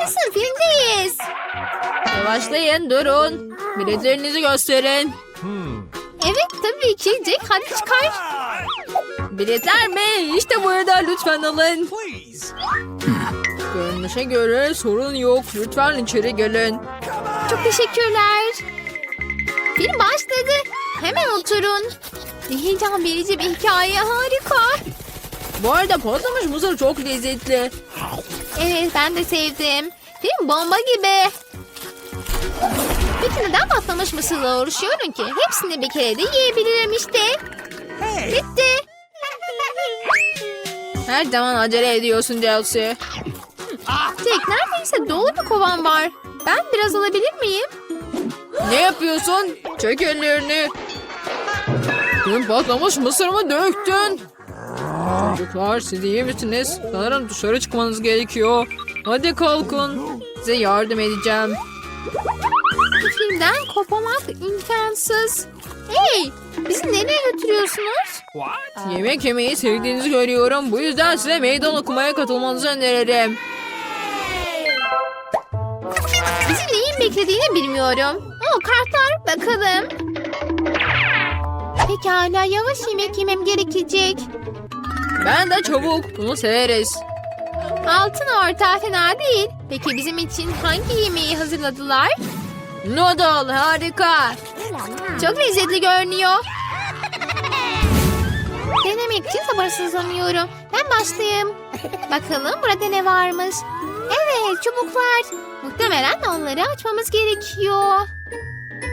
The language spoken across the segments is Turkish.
Yaşasın filmdeyiz. Yavaşlayın durun. Biletlerinizi gösterin. Evet tabii ki Jack hadi çıkar. Biletler mi? İşte burada lütfen alın. Görünüşe göre sorun yok. Lütfen içeri gelin. Çok teşekkürler. Film başladı. Hemen oturun. Ne heyecan verici bir hikaye harika. Bu arada patlamış mısır çok lezzetli. Evet ben de sevdim. Film bomba gibi. Peki neden patlamış mısırla uğraşıyorum ki? Hepsini bir kere de yiyebilirim işte. Bitti. Her zaman acele ediyorsun Chelsea. Jack neredeyse dolu bir kovan var. Ben biraz alabilir miyim? Ne yapıyorsun? Çek ellerini. Tüm patlamış mısırımı döktün. Çocuklar siz iyi misiniz? Sanırım dışarı çıkmanız gerekiyor. Hadi kalkın. Size yardım edeceğim. Bu filmden kopamak imkansız. Hey bizi nereye götürüyorsunuz? Yemek yemeyi sevdiğinizi görüyorum. Bu yüzden size meydan okumaya katılmanızı öneririm. Bizi neyin beklediğini bilmiyorum. Oo kartlar bakalım. Pekala yavaş yemek yemem gerekecek. Ben de çabuk. Bunu severiz. Altın orta fena değil. Peki bizim için hangi yemeği hazırladılar? Noodle harika. Çok lezzetli görünüyor. Denemek için sabırsızlanıyorum. Ben başlayayım. Bakalım burada ne varmış. Evet çubuklar. Muhtemelen onları açmamız gerekiyor.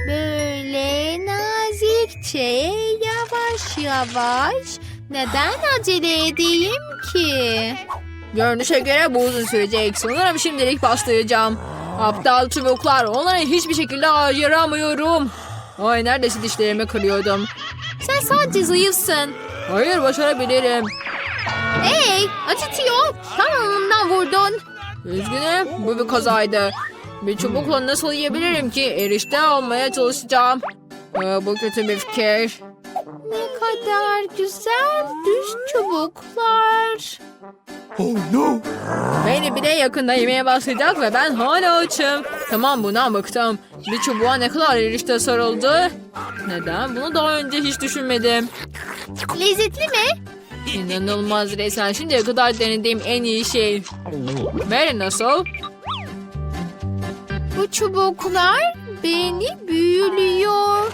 Böyle nazikçe yavaş yavaş. Neden acele edeyim ki? Görünüşe göre bu uzun sürecek. Sanırım şimdilik başlayacağım. Aptal çubuklar. Onları hiçbir şekilde ayıramıyorum. Ay neredeyse dişlerimi kırıyordum. Sen sadece zayıfsın. Hayır başarabilirim. Hey acıtıyor. Tam alnından vurdun. Üzgünüm bu bir kazaydı. Bir çubukla nasıl yiyebilirim ki? Erişte almaya çalışacağım. Aa, bu kötü bir fikir. Ne kadar güzel düz çubuklar. Beni bile yakında yemeye başlayacak ve ben hala açım. Tamam bundan bıktım. Bir çubuğa ne kadar erişte sarıldı. Neden? Bunu daha önce hiç düşünmedim. Lezzetli mi? İnanılmaz resmen. Şimdiye kadar denediğim en iyi şey. Mary nasıl? Bu çubuklar beni büyülüyor.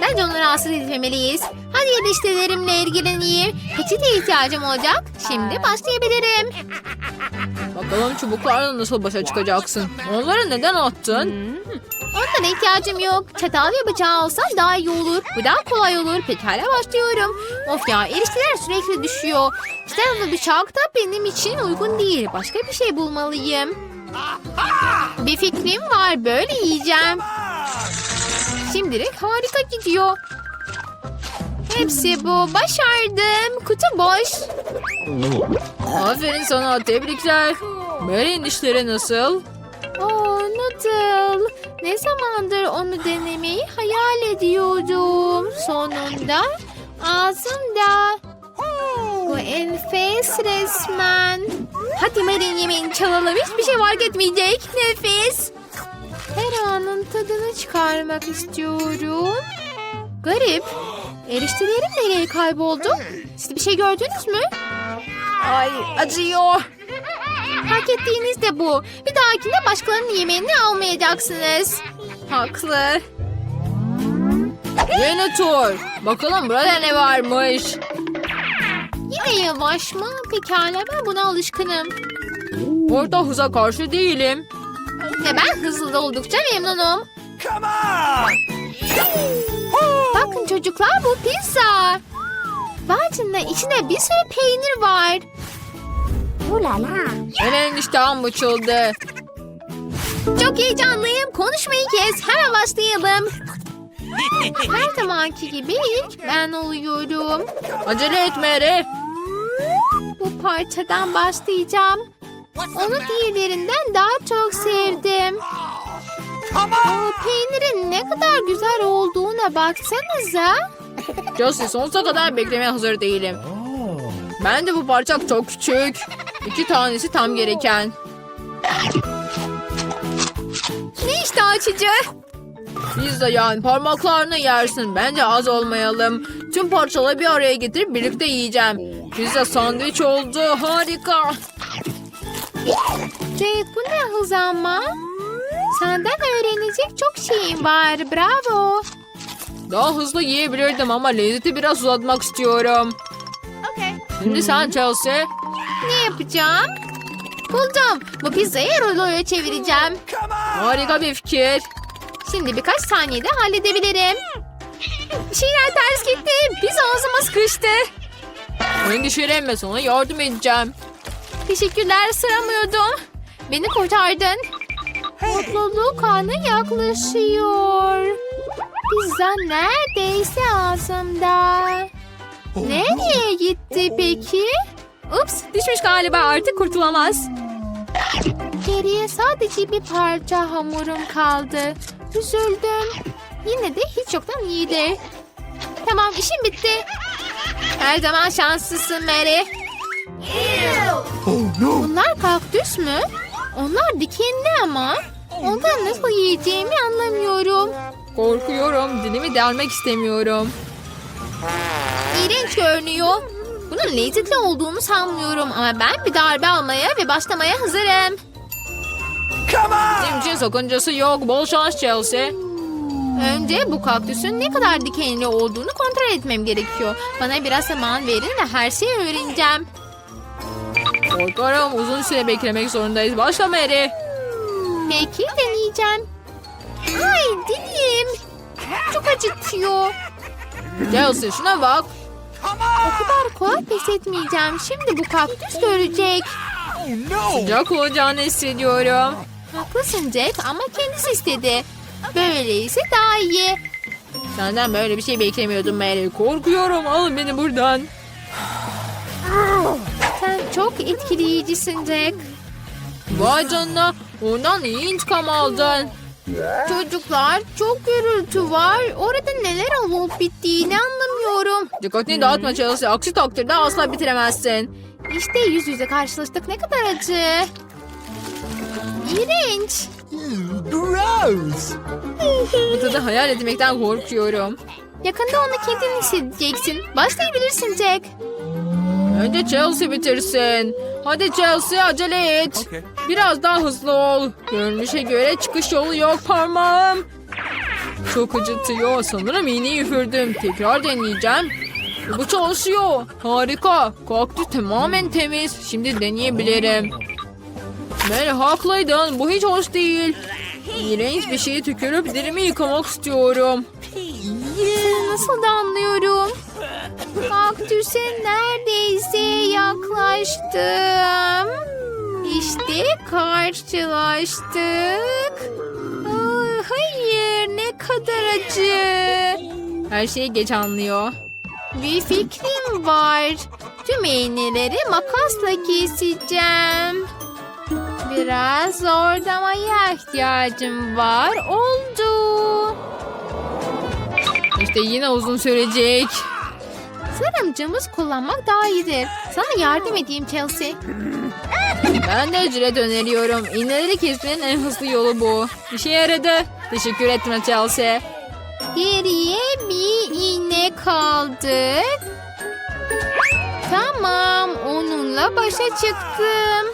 Bence onları rahatsız etmemeliyiz. Hadi yetiştilerimle ilgileneyim. Peçete ihtiyacım olacak. Şimdi başlayabilirim. Bakalım çubuklarla nasıl başa çıkacaksın? Onları neden attın? Onlara ihtiyacım yok. Çatal ve bıçağı olsa daha iyi olur. Bu daha kolay olur. Pekala başlıyorum. Of ya erişteler sürekli düşüyor. Çatal ve bıçak da benim için uygun değil. Başka bir şey bulmalıyım. Bir fikrim var. Böyle yiyeceğim. Şimdilik harika gidiyor. Hepsi bu. Başardım. Kutu boş. Aferin sana tebrikler. Mary'in işleri nasıl? Oh noodle. Ne zamandır onu denemeyi hayal ediyordum. Sonunda ağzımda. Bu enfes resmen. Hadi Marin yemeğini çalalım. Hiçbir şey fark etmeyecek. Nefis. Her anın tadını çıkarmak istiyorum. Garip. Eriştelerim nereye kayboldu? Siz bir şey gördünüz mü? Ay acıyor. Hak ettiğiniz de bu. Bir dahakinde başkalarının yemeğini almayacaksınız. Haklı. Yeni tur. Bakalım burada ne varmış. Yine yavaş mı? Pekala ben buna alışkınım. Orta hıza karşı değilim. Ve ben hızlı oldukça memnunum. Bakın çocuklar bu pizza. Bacında içinde bir sürü peynir var. Benim iştahım açıldı. Çok heyecanlıyım. Konuşmayı kes. Hemen başlayalım. Her zamanki gibi ilk ben oluyorum. Acele et Mary. Bu parçadan başlayacağım. Onu diğerlerinden daha çok sevdim. Aa, peynirin ne kadar güzel olduğuna baksanıza. Josie sonsuza kadar beklemeye hazır değilim. Ben de bu parça çok küçük. İki tanesi tam gereken. Ne işte açıcı? Pizza yani parmaklarını yersin. Bence az olmayalım. Tüm parçaları bir araya getirip birlikte yiyeceğim. Pizza sandviç oldu. Harika. Jade bu ne hız ama? Senden öğrenecek çok şeyim var. Bravo. Daha hızlı yiyebilirdim ama lezzeti biraz uzatmak istiyorum. Şimdi sen Chelsea. Ne yapacağım? Buldum. Bu pizzayı ruloya çevireceğim. Harika bir fikir. Şimdi birkaç saniyede halledebilirim. Bir şeyler ters gitti. Pizza ağzıma sıkıştı. Endişelenme sana yardım edeceğim. Teşekkürler sıramıyordum. Beni kurtardın. Mutluluk anı yaklaşıyor. Pizza neredeyse ağzımda. Nereye gitti peki? Ups düşmüş galiba artık kurtulamaz. Geriye sadece bir parça hamurum kaldı. Üzüldüm. Yine de hiç yoktan iyidir. Tamam işim bitti. Her zaman şanslısın Mary. Bunlar kaktüs mü? Onlar dikenli ama. Ondan nasıl yiyeceğimi anlamıyorum. Korkuyorum. Dilimi delmek istemiyorum. İğrenç görünüyor. Bunun lezzetli olduğunu sanmıyorum ama ben bir darbe almaya ve başlamaya hazırım. Bizim için sakıncası yok. Bol şans Chelsea. Önce bu kaktüsün ne kadar dikenli olduğunu kontrol etmem gerekiyor. Bana biraz zaman verin ve her şeyi öğreneceğim. Korkarım uzun süre beklemek zorundayız. Başla Mary. Peki deneyeceğim. Ay dilim. Çok acıtıyor. Chelsea şuna bak. O kadar kolay pes etmeyeceğim. Şimdi bu kaktüs ölecek. Sıcak olacağını hissediyorum. Haklısın Jack ama kendisi istedi. Böyleyse daha iyi. Senden böyle bir şey beklemiyordum Mary. Korkuyorum. Alın beni buradan. Çok etkileyicisin Jack. Vay canına. Ondan iyi intikam aldın. Çocuklar çok gürültü var. Orada neler olup bittiğini anlamıyorum. Dikkatini dağıtma Chelsea. Aksi takdirde asla bitiremezsin. İşte yüz yüze karşılaştık ne kadar acı. İğrenç. Gross! Bu tadı hayal etmekten korkuyorum. Yakında onu kendin hissedeceksin. Başlayabilirsin Jack. Önce Chelsea bitirsin. Hadi Chelsea acele et. Okay. Biraz daha hızlı ol. Görünüşe göre çıkış yolu yok parmağım. Çok acıtıyor. Sanırım iğneyi üfürdüm. Tekrar deneyeceğim. Bu çalışıyor. Harika. Kaktüs tamamen temiz. Şimdi deneyebilirim. Mary haklıydın. Bu hiç hoş değil. İğrenç bir şeyi tükürüp dilimi yıkamak istiyorum. Seni nasıl da anlıyorum. Kaktüse neredeyse yaklaştım. İşte karşılaştık. Aa, hayır ne kadar acı. Her şeyi geç anlıyor. Bir fikrim var. Tüm iğneleri makasla keseceğim. Biraz zordamaya ihtiyacım var. Oldu. İşte yine uzun sürecek. Sanırım cımbız kullanmak daha iyidir. Sana yardım edeyim Chelsea. Ben de jilet öneriyorum. İğneleri kesmenin en hızlı yolu bu. İşe yaradı. Teşekkür ederim Chelsea. Geriye bir iğne kaldı. Tamam, onunla başa çıktım.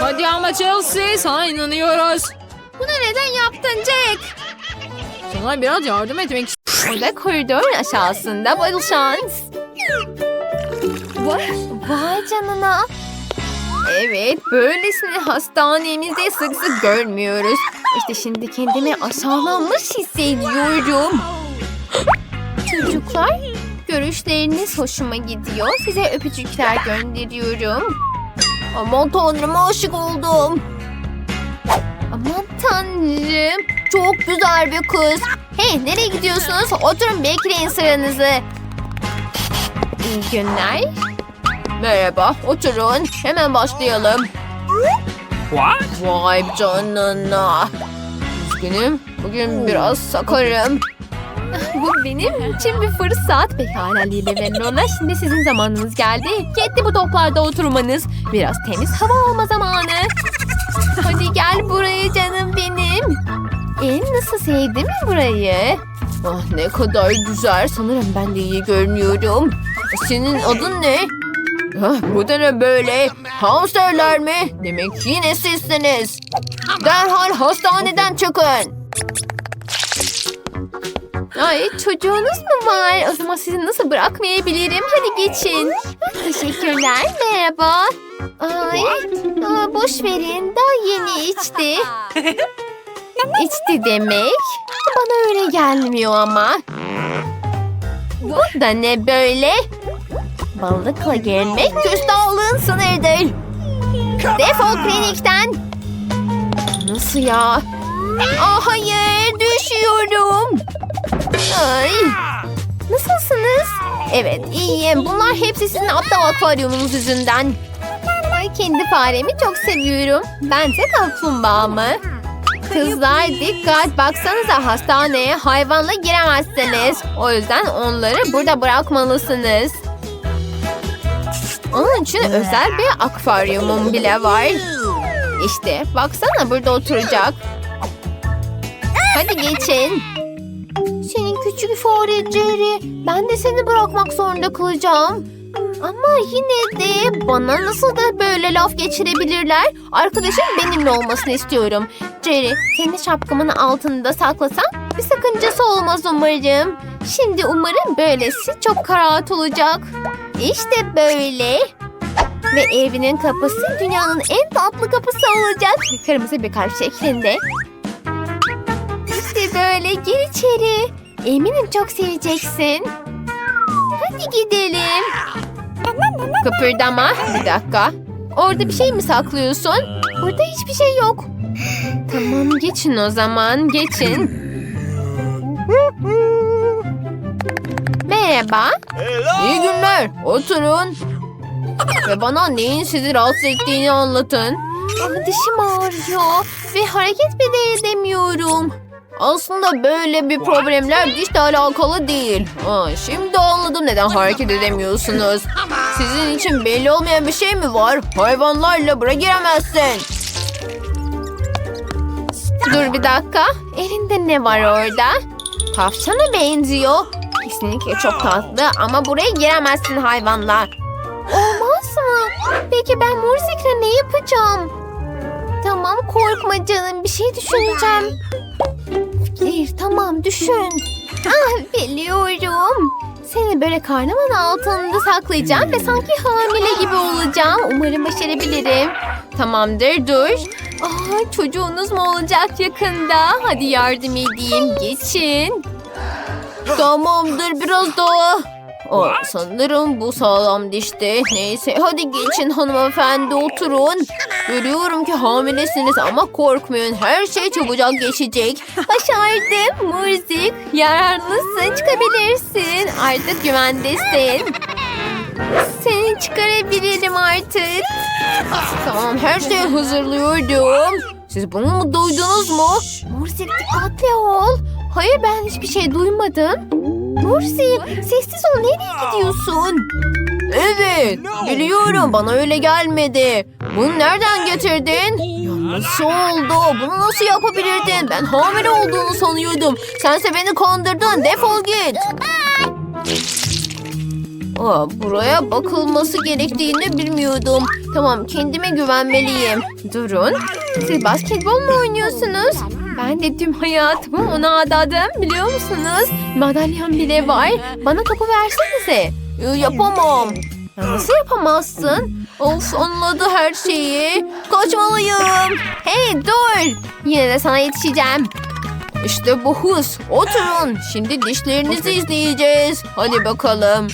Hadi ama Chelsea sana inanıyoruz. Bunu neden yaptın Jack? Sana biraz yardım etmek. Burada koridorun aşağısında bol şans. Vay, canına. Evet, böylesini hastanemizde sık sık görmüyoruz. İşte şimdi kendimi aşağılanmış hissediyorum. Çocuklar, görüşleriniz hoşuma gidiyor. Size öpücükler gönderiyorum. Aman tanrım aşık oldum. Aman tanrım. Çok güzel bir kız. Hey nereye gidiyorsunuz? Oturun bekleyin sıranızı. İyi günler. Merhaba oturun. Hemen başlayalım. What? Vay canına. Üzgünüm. Bugün biraz sakarım. Bu benim için bir fırsat. Pekala Lili ve Lona. Şimdi sizin zamanınız geldi. Yetti bu toplarda oturmanız. Biraz temiz hava alma zamanı. Hadi gel buraya canım benim. En nasıl sevdi mi burayı? Ah ne kadar güzel. Sanırım ben de iyi görünüyorum. Senin adın ne? Ah, bu da ne böyle? Hamsterler mi? Demek yine sizsiniz. Derhal hastaneden çıkın. Ay çocuğunuz mu var? O zaman sizi nasıl bırakmayabilirim? Hadi geçin. Teşekkürler. Merhaba. Ay, aa, boş verin. Daha yeni içti. İçti demek. Bana öyle gelmiyor ama. Bu da ne böyle? Balıkla gelmek küstahlığın sınırdır. Defol klinikten. Nasıl ya? Ah hayır düşüyorum. Ay. Nasılsınız? Evet iyiyim. Bunlar hepsi sizin aptal akvaryumunuz yüzünden. Ay kendi faremi çok seviyorum. Ben de kaplumbağamı. Kızlar dikkat baksanıza hastaneye hayvanla giremezsiniz. O yüzden onları burada bırakmalısınız. Onun için özel bir akvaryumum bile var. İşte baksana burada oturacak. Hadi geçin. Senin küçük fare Jerry. Ben de seni bırakmak zorunda kalacağım. Ama yine de bana nasıl da böyle laf geçirebilirler? Arkadaşım benimle olmasını istiyorum. Jerry, seni şapkamın altında saklasam bir sakıncası olmaz umarım. Şimdi umarım böylesi çok rahat olacak. İşte böyle. Ve evinin kapısı dünyanın en tatlı kapısı olacak. Kırmızı bir kalp şeklinde. İşte böyle gir içeri. Eminim çok seveceksin. Hadi gidelim. Kıpırdama. Bir dakika. Orada bir şey mi saklıyorsun? Burada hiçbir şey yok. Tamam geçin o zaman. Geçin. Merhaba. İyi günler. Oturun. Ve bana neyin sizi rahatsız ettiğini anlatın. Ama dişim ağrıyor ve hareket bile edemiyorum. Aslında böyle bir problemler dişle alakalı değil. Aa, şimdi anladım neden hareket edemiyorsunuz. Sizin için belli olmayan bir şey mi var? Hayvanlarla buraya giremezsin. Dur bir dakika. Elinde ne var orada? Tavşana benziyor. Kesinlikle çok tatlı ama buraya giremezsin hayvanla. Olmaz mı? Peki ben Mursik'le ne yapacağım? Tamam korkma canım bir şey düşüneceğim. Fikir tamam düşün. Ah biliyorum. Seni böyle karnımın altında saklayacağım ve sanki hamile gibi olacağım. Umarım başarabilirim. Tamamdır dur. Aa, çocuğunuz mu olacak yakında? Hadi yardım edeyim. Geçin. Tamamdır biraz daha. Aa, sanırım bu sağlam dişti. Neyse hadi geçin hanımefendi oturun. Görüyorum ki hamilesiniz ama korkmayın her şey çabucak geçecek. Başardım. Murzik. Yararlısın. Çıkabilirsin. Artık güvendesin. Seni çıkarabilirim artık. Tamam her şeyi hazırlıyordum. Siz bunu mu duydunuz mu? Murzik dikkatli ol. Hayır ben hiçbir şey duymadım. Murzik sessiz ol. Nereye gidiyorsun? Evet biliyorum bana öyle gelmedi. Bunu nereden getirdin? Ya nasıl oldu? Bunu nasıl yapabilirdin? Ben hamile olduğunu sanıyordum. Sense beni kandırdın. Defol git. Aa, buraya bakılması gerektiğini bilmiyordum. Tamam kendime güvenmeliyim. Durun. Siz basketbol mu oynuyorsunuz? Ben de tüm hayatımı ona adadım biliyor musunuz? Madalyam bile var. Bana topu versenize. Ee, Yapamam. Ya Nasıl yapamazsın? Of anladı her şeyi. Kaçmalıyım. Hey dur. Yine de sana yetişeceğim. İşte bu hız. Oturun. Şimdi dişlerinizi izleyeceğiz. Hadi bakalım.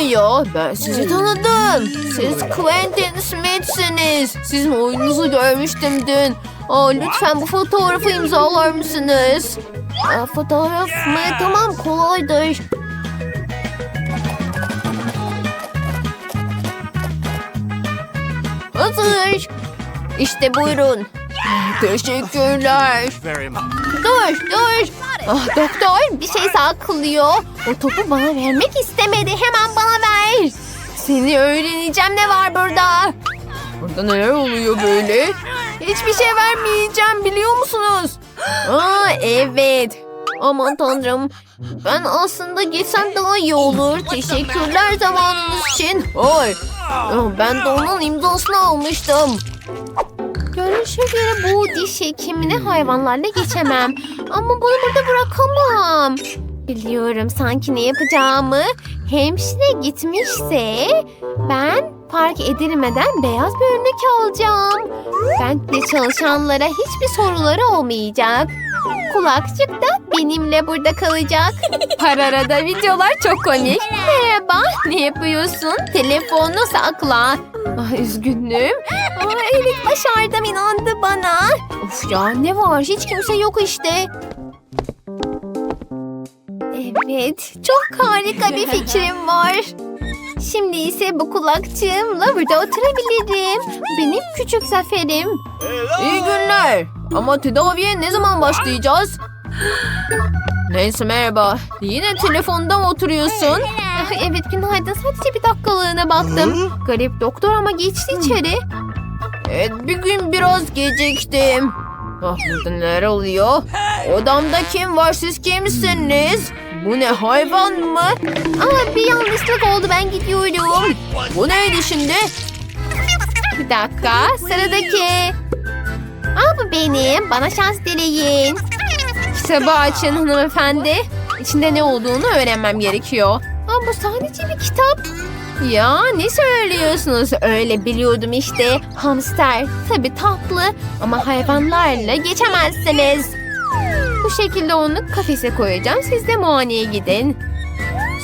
Ya. Ben sizi tanıdım. Siz Quentin Smith'siniz. Sizin oyununuzu görmüştüm dün. Aa, lütfen bu fotoğrafı imzalar mısınız? Aa, fotoğraf mı? Tamam kolaydır. Hazır. İşte buyurun. Teşekkürler. Dur dur. Ah, doktor bir şey saklıyor. O topu bana vermek istemedi. Hemen bana ver. Seni öğreneceğim ne var burada. Burada neler oluyor böyle? Hiçbir şey vermeyeceğim biliyor musunuz? Aa evet. Aman tanrım. Ben aslında gitsem daha iyi olur. Teşekkürler zamanınız için. Oy. Ben de onun imzasını almıştım. Görünüşe göre bu diş hekimine hayvanlarla geçemem. Ama bunu burada bırakamam. Biliyorum sanki ne yapacağımı. Hemşire gitmişse ben park edilmeden beyaz bir örnek alacağım. Bentle çalışanlara hiçbir soruları olmayacak. Kulakçık da benimle burada kalacak. Pararada videolar çok komik. Merhaba, ne yapıyorsun? Telefonu sakla. Ah, üzgünüm. Aa, evet başardım inandı bana. Of ya ne var hiç kimse yok işte. Evet çok harika bir fikrim var. Şimdi ise bu kulakçığımla burada oturabilirim. Benim küçük zaferim. İyi günler. Ama tedaviye ne zaman başlayacağız? Neyse merhaba. Yine telefonda mı oturuyorsun? Ah, evet günaydın. Sadece bir dakikalığına baktım. Garip doktor ama geçti içeri. Evet bir gün biraz geciktim. Ah burada neler oluyor? Odamda kim var siz kimsiniz? Bu ne hayvan mı? Aa bir yanlışlık oldu ben gidiyorum. Bu neydi şimdi? Bir dakika sıradaki. Aa bu benim. Bana şans dileyin. Kitabı açın hanımefendi. İçinde ne olduğunu öğrenmem gerekiyor. Aa bu sadece bir kitap. Ya ne söylüyorsunuz? Öyle biliyordum işte. Hamster. Tabii tatlı ama hayvanlarla geçemezsiniz. Bu şekilde onu kafese koyacağım. Siz de muayeneye gidin.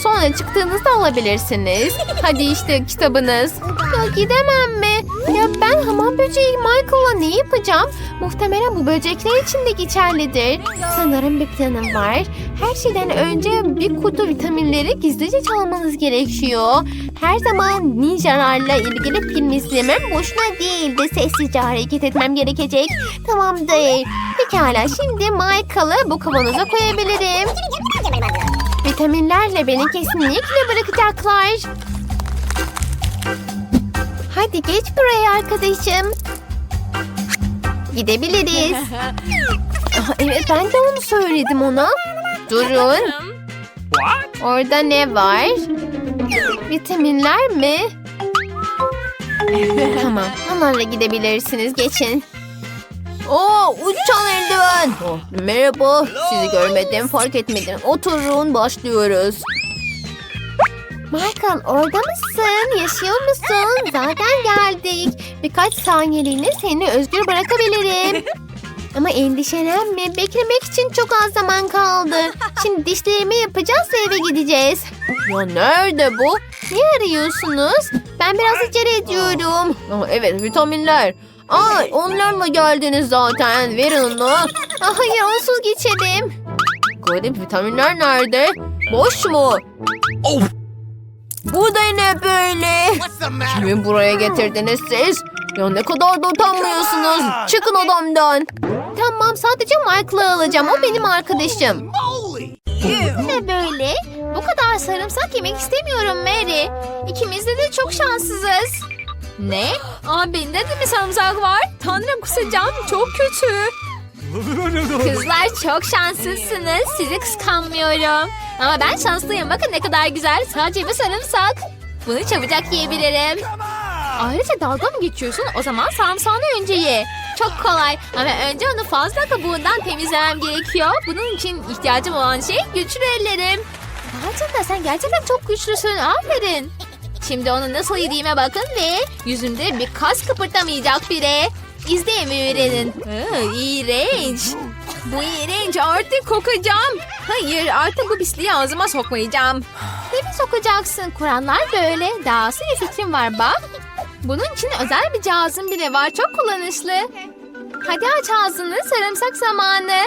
Sonra çıktığınızda alabilirsiniz. Hadi işte kitabınız. Ya gidemem mi? Ya ben hamam böceği Michael'la ne yapacağım? Muhtemelen bu böcekler için de geçerlidir. Sanırım bir planım var. Her şeyden önce bir kutu vitaminleri gizlice çalmanız gerekiyor. Her zaman ninjalarla ilgili film izlemem boşuna değil de sessizce hareket etmem gerekecek. Tamamdır. Pekala şimdi Michael'ı bu kavanoza koyabilirim. Vitaminlerle beni kesinlikle bırakacaklar. Hadi geç buraya arkadaşım. Gidebiliriz. Aha, evet ben de onu söyledim ona. Durun. Orada ne var? Vitaminler mi? tamam. Onlarla gidebilirsiniz. Geçin. Oo, uçan eldiven. Oh, merhaba. Sizi görmedim, fark etmedim. Oturun, başlıyoruz. Michael orada mısın? Yaşıyor musun? Zaten geldik. Birkaç saniyeliğine seni özgür bırakabilirim. Ama endişelenme. Beklemek için çok az zaman kaldı. Şimdi dişlerimi yapacağız ve eve gideceğiz. Ya nerede bu? Ne arıyorsunuz? Ben biraz acele ediyorum. Aa, evet vitaminler. Aa, onlarla geldiniz zaten. Verin onu. Aa, hayır onsuz geçelim. Garip vitaminler nerede? Boş mu? Oh, Bu da ne böyle? Kimi buraya getirdiniz siz? Ya ne kadar da utanmıyorsunuz. Çıkın odamdan. Tamam sadece Michael'ı alacağım. O benim arkadaşım. Ne böyle? Bu kadar sarımsak yemek istemiyorum Mary. İkimiz de, de çok şanssızız. Ne? Aa bende de mi sarımsak var? Tanrım kusacağım çok kötü. Kızlar çok şanslısınız. Sizi kıskanmıyorum. Ama ben şanslıyım. Bakın ne kadar güzel. Sadece bir sarımsak. Bunu çabucak yiyebilirim. Ayrıca dalga mı geçiyorsun? O zaman sarımsağını önce ye. Çok kolay. Ama önce onu fazla kabuğundan temizlemem gerekiyor. Bunun için ihtiyacım olan şey güçlü ellerim. Gerçekten sen gerçekten çok güçlüsün. Aferin. Şimdi onu nasıl yediğime bakın ve yüzümde bir kas kıpırtamayacak biri. İzleyin ve öğrenin. Iı. Bu iğrenç artık kokacağım. Hayır artık bu pisliği ağzıma sokmayacağım. Tabii sokacaksın. Kurallar böyle. Dahası bir fikrim var bak. Bunun için özel bir cihazım bile var. Çok kullanışlı. Hadi aç ağzını. Sarımsak zamanı.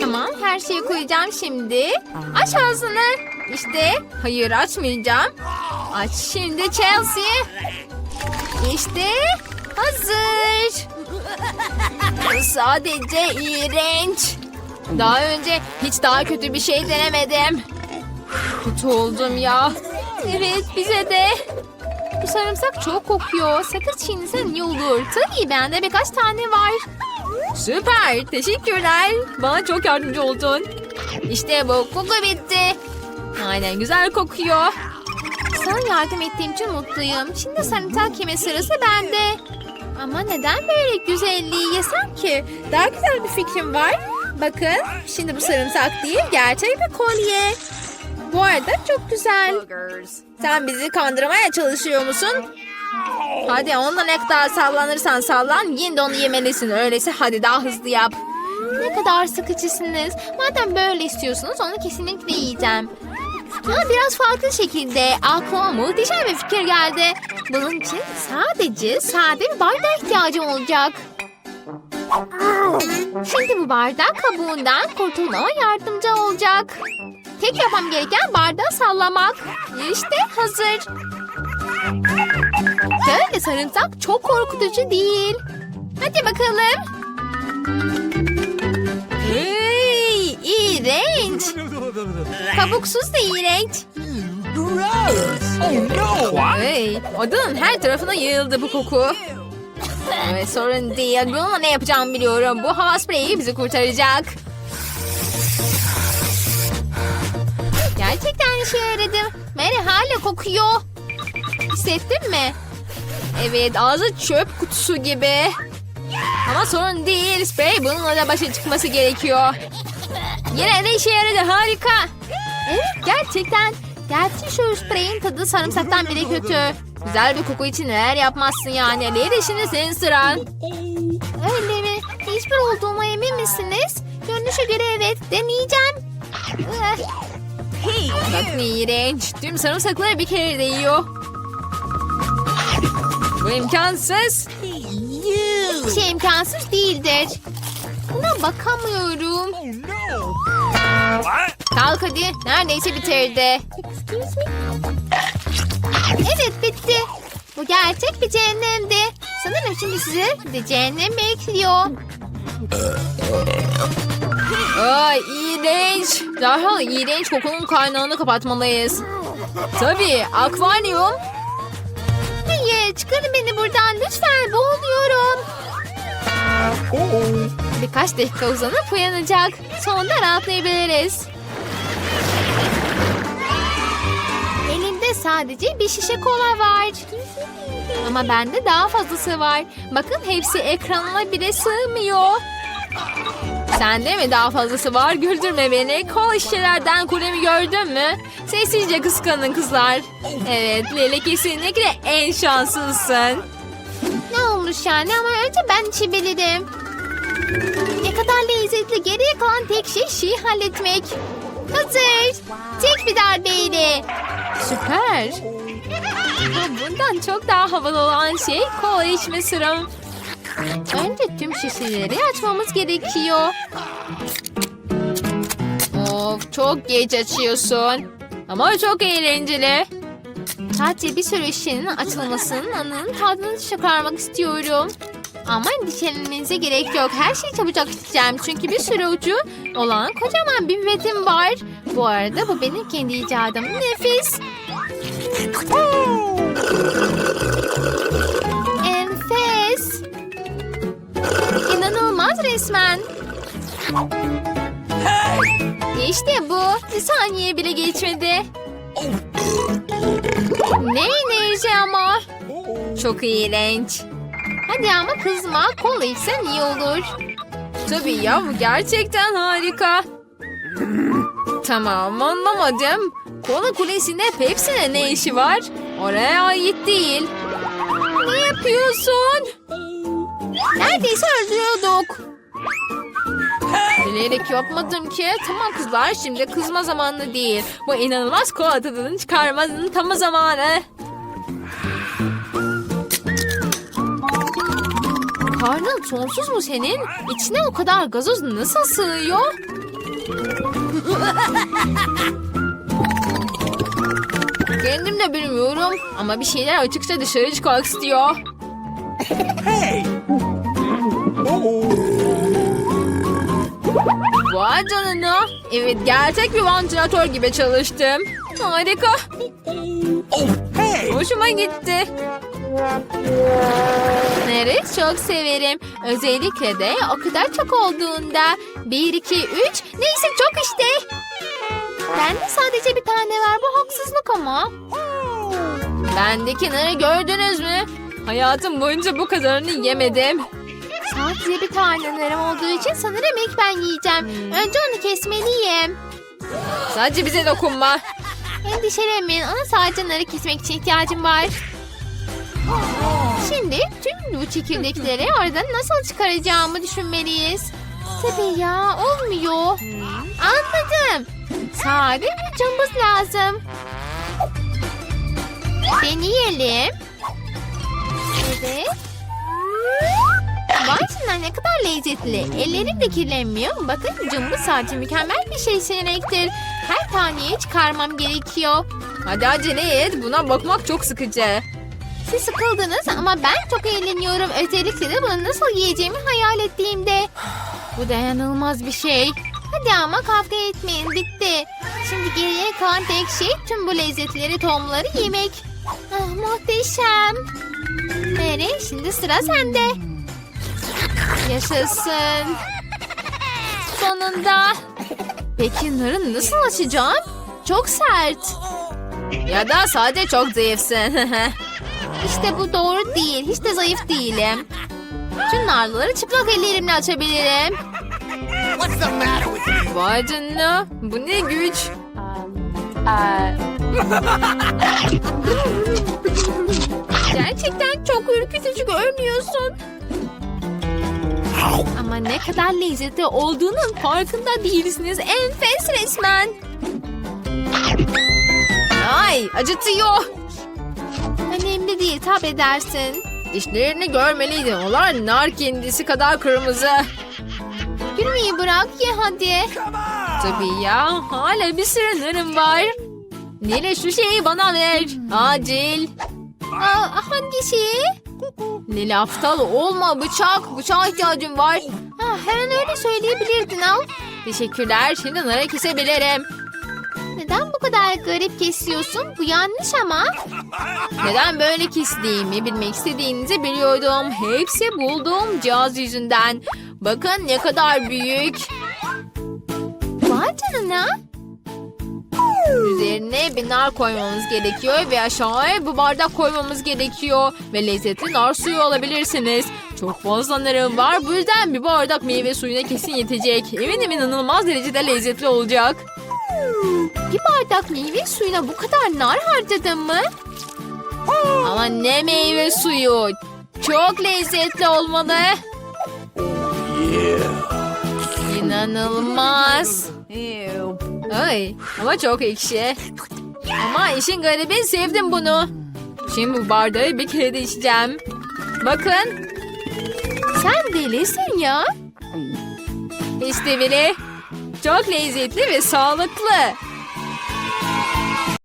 Tamam her şeyi koyacağım şimdi. Aç ağzını. İşte. Hayır açmayacağım. Aç şimdi Chelsea. İşte. Hazır. Sadece iğrenç. Daha önce hiç daha kötü bir şey denemedim. Kötü oldum ya. Evet bize de. Bu sarımsak çok kokuyor. Sakız çiğnesen iyi olur. Tabii bende birkaç tane var. Süper. Teşekkürler. Bana çok yardımcı oldun. İşte bu koku bitti. Aynen güzel kokuyor. Sana yardım ettiğim için mutluyum. Şimdi sarımsak yeme sırası bende. Ama neden böyle güzelliği yesem ki? Daha güzel bir fikrim var. Bakın şimdi bu sarımsak değil gerçek bir kolye. Bu arada çok güzel. Sen bizi kandırmaya çalışıyor musun? Hadi onunla ne kadar sallanırsan sallan yine de onu yemelisin. Öyleyse hadi daha hızlı yap. Ne kadar sıkıcısınız. Madem böyle istiyorsunuz onu kesinlikle yiyeceğim. Ama biraz farklı şekilde aklıma muhteşem bir fikir geldi. Bunun için sadece sade bir bardağa ihtiyacım olacak. Şimdi bu bardak kabuğundan kurtulmama yardımcı olacak. Tek yapmam gereken bardağı sallamak. İşte hazır. Böyle sarımsak çok korkutucu değil. Hadi bakalım. İğrenç. Kabuksuz da iğrenç. Oh? Hey, odanın her tarafına yayıldı bu koku. Evet sorun değil. Bununla ne yapacağımı biliyorum. Bu hava spreyi bizi kurtaracak. Gerçekten işe yaradı. Mary hala kokuyor. Hissettin mi? Evet ağzı çöp kutusu gibi. Ama sorun değil. Sprey bununla da başa çıkması gerekiyor. Yine de işe yaradı harika. Evet gerçekten. Gerçi şu spreyin tadı sarımsaktan bile kötü. Güzel bir koku için neler yapmazsın yani. Leyla şimdi senin sıran. Öyle mi? Hiçbir olduğuma emin misiniz? Görünüşe göre evet. Deneyeceğim. Eh. Bak ne iğrenç. Tüm sarımsakları bir kere de yiyor. Bu imkansız. Bir şey imkansız değildir. Buna bakamıyorum. Oh? Kalk hadi. Neredeyse bitirdi. Evet bitti. Bu gerçek bir cehennemdi. Sanırım şimdi sizi de cehennem bekliyor. Ay iğrenç. Derhal iğrenç kokunun kaynağını kapatmalıyız. Tabii akvaryum. Hayır çıkarın beni buradan lütfen boğuluyorum. Birkaç dakika uzanıp uyanacak. Sonunda rahatlayabiliriz. Elimde sadece bir şişe kola var. Ama bende daha fazlası var. Bakın hepsi ekranına bile sığmıyor. Sende mi daha fazlası var? Güldürme beni. Kol şişelerden kulemi gördün mü? Sessizce kıskanın kızlar. Evet Lele kesinlikle en şanslısın. Ne olmuş yani ama önce ben içebilirim. Ne kadar lezzetli geriye kalan tek şey şeyi halletmek. Hazır. Tek bir darbeyle. Süper. Bu Bundan çok daha havalı olan şey kola içme sıram. Önce tüm şişeleri açmamız gerekiyor. Of çok geç açıyorsun. Ama çok eğlenceli. Sadece bir sürü şişenin açılmasının anının tadını çıkarmak istiyorum. Ama endişelenmenize gerek yok. Her şeyi çabucak içeceğim. Çünkü bir sürü ucu olan kocaman bir pipetim var. Bu arada bu benim kendi icadım. Nefis. Enfes. İnanılmaz resmen. İşte bu. Bir saniye bile geçmedi. Ne enerji ama. Çok iğrenç. Hadi ama kızma. Kola içsen iyi olur. Tabii ya bu gerçekten harika. Tamam anlamadım. Kola kulesinde Pepsi'ne ne işi var? Oraya ait değil. Ne yapıyorsun? Neredeyse öldürüyorduk. Bilerek yapmadım ki. Tamam kızlar şimdi kızma zamanı değil. Bu inanılmaz kola tadını çıkarmanın tam zamanı. Karnın sonsuz mu senin? İçine o kadar gazoz nasıl sığıyor? Kendim de bilmiyorum ama bir şeyler açıkça dışarı çıkmak istiyor. Hey! Vay canına. Evet gerçek bir vantilatör gibi çalıştım. Harika. Oh, hey! Hoşuma gitti. Bunları çok severim. Özellikle de o kadar çok olduğunda. Bir, iki, üç. Neyse çok işte. Bende sadece bir tane var. Bu haksızlık ama. Bendeki narı gördünüz mü? Hayatım boyunca bu kadarını yemedim. Sadece bir tane narım olduğu için sanırım ilk ben yiyeceğim. Önce onu kesmeliyim. Sadece bize dokunma. Endişelenmeyin. Ona sadece narı kesmek için ihtiyacım var. Şimdi tüm bu çekirdekleri oradan nasıl çıkaracağımı düşünmeliyiz. Tabii ya olmuyor. Anladım. Sade bir cımbız lazım. Deneyelim. Evet. Canına ne kadar lezzetli. Ellerim de kirlenmiyor. Bakın cımbız sadece mükemmel bir şey seçenektir. Her taneyi çıkarmam gerekiyor. Hadi acele et. Buna bakmak çok sıkıcı. Siz sıkıldınız ama ben çok eğleniyorum. Özellikle de bunu nasıl yiyeceğimi hayal ettiğimde. Bu dayanılmaz bir şey. Hadi ama kavga etmeyin bitti. Şimdi geriye kalan tek şey tüm bu lezzetleri tohumları yemek. Ah, muhteşem. Mary şimdi sıra sende. Yaşasın. Sonunda. Peki narı nasıl açacağım? Çok sert. Ya da sadece çok zayıfsın. İşte bu doğru değil. Hiç de zayıf değilim. Tüm narları çıplak ellerimle açabilirim. What's the matter with you? Vay canına. Bu ne güç. Gerçekten çok ürkütücü görünüyorsun. Ama ne kadar lezzetli olduğunun farkında değilsiniz. Enfes resmen. Ay acıtıyor. Önemli değil tab edersin. Dişlerini görmeliydin. Onlar nar kendisi kadar kırmızı. Gülmeyi bırak ye hadi. Tabii ya. Hala bir sürü narım var. Nile şu şeyi bana ver. Acil. Aa, hangi şeyi? Nile aptal olma bıçak. Bıçağa ihtiyacım var. Ha, hemen öyle söyleyebilirdin al. Teşekkürler. Şimdi narı kesebilirim. Neden bu kadar garip kesiyorsun? Bu yanlış ama. Neden böyle kestiğimi bilmek istediğinizi biliyordum. Hepsi bulduğum cihaz yüzünden. Bakın ne kadar büyük. Vay canına. Üzerine bir nar koymamız gerekiyor ve aşağıya bu bardak koymamız gerekiyor. Ve lezzetli nar suyu alabilirsiniz. Çok fazla narım var. Bu yüzden bir bardak meyve suyuna kesin yetecek. Eminim inanılmaz derecede lezzetli olacak. Bir bardak meyve suyuna bu kadar nar harcadın mı? Ama ne meyve suyu. Çok lezzetli olmalı. İnanılmaz. Ay ama çok ekşi. Ama işin garibi sevdim bunu. Şimdi bu bardağı bir kere de içeceğim. Bakın Sen delisin ya. işte biri. Çok lezzetli ve sağlıklı.